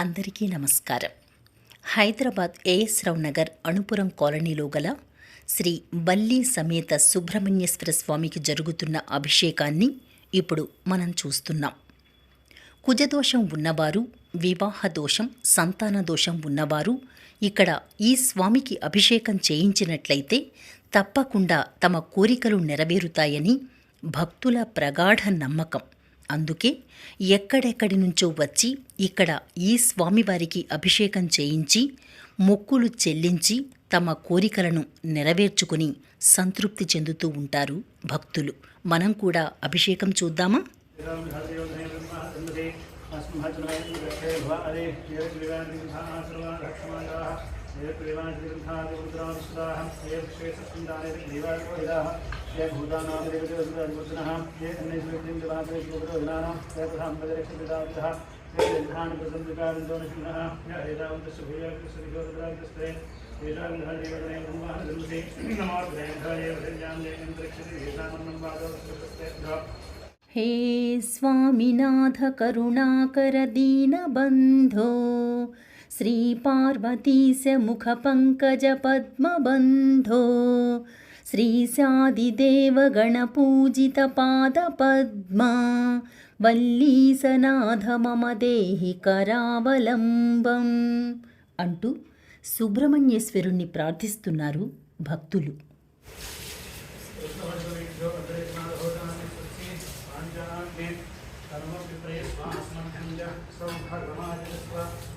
అందరికీ నమస్కారం. హైదరాబాద్ ఏఎస్ రావు నగర్ అణుపురం కాలనీలో గల శ్రీ బల్లి సమేత సుబ్రహ్మణ్యేశ్వర స్వామికి జరుగుతున్న అభిషేకాన్ని ఇప్పుడు మనం చూస్తున్నాం. కుజదోషం ఉన్నవారు వివాహ దోషం సంతాన దోషం ఉన్నవారు ఇక్కడ ఈ స్వామికి అభిషేకం చేయించినట్లయితే తప్పకుండా తమ కోరికలు నెరవేరుతాయని భక్తుల ప్రగాఢ నమ్మకం. అందుకే ఎక్కడెక్కడి నుంచో వచ్చి ఇక్కడ ఈ స్వామివారికి అభిషేకం చేయించి మొక్కులు చెల్లించి తమ కోరికలను నెరవేర్చుకుని సంతృప్తి చెందుతూ ఉంటారు భక్తులు. మనం కూడా అభిషేకం చూద్దామా? हे स्वामीनाथ करुणाकर दीनबन्धो श्रीपार्वतीश मुखपङ्कजपद्मबन्धो श्रीशादिदेवगणपूजितपादपद्मा వల్లీసనాథ మమ దేహి కరావలంబం అంటూ సుబ్రహ్మణ్యేశ్వరుణ్ణి ప్రార్థిస్తున్నారు భక్తులు కాళభైరవదర్శనం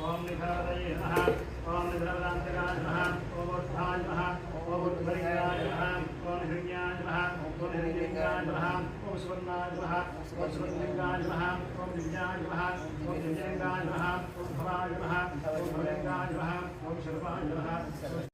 ओम निधारय नमः ओम निधारान्तकाय नमः ओम उत्थाय नमः ओम उत्परिकाय नमः ओम हृदयाय नमः ओम हृदयाय नमः ओम सुवर्णाय नमः ओम सुवर्णलिङ्गाय नमः ओम दिव्याय नमः ओम दिव्यलिङ्गाय नमः ओम भवाय नमः ओम भवलिङ्गाय नमः ओम शर्वाय नमः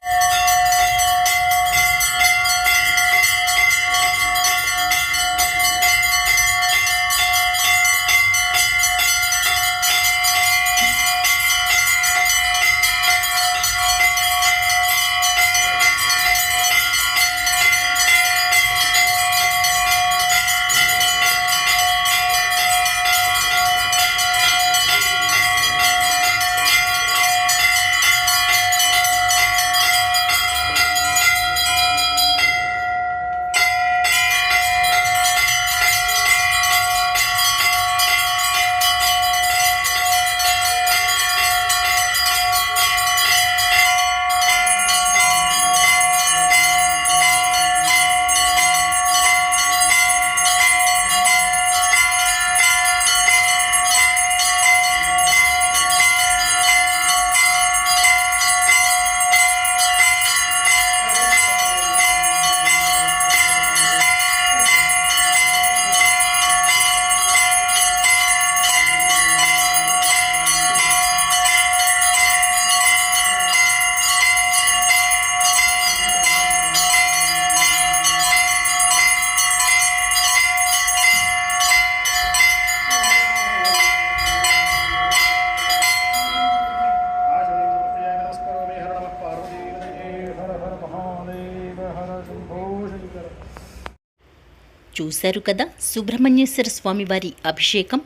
చూశారు కదా? సుబ్రహ్మణ్యేశ్వర స్వామి వారి అభిషేకం.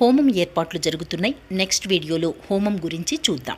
హోమం ఏర్పాట్లు జరుగుతున్నాయి. నెక్స్ట్ వీడియోలో హోమం గురించి చూద్దాం.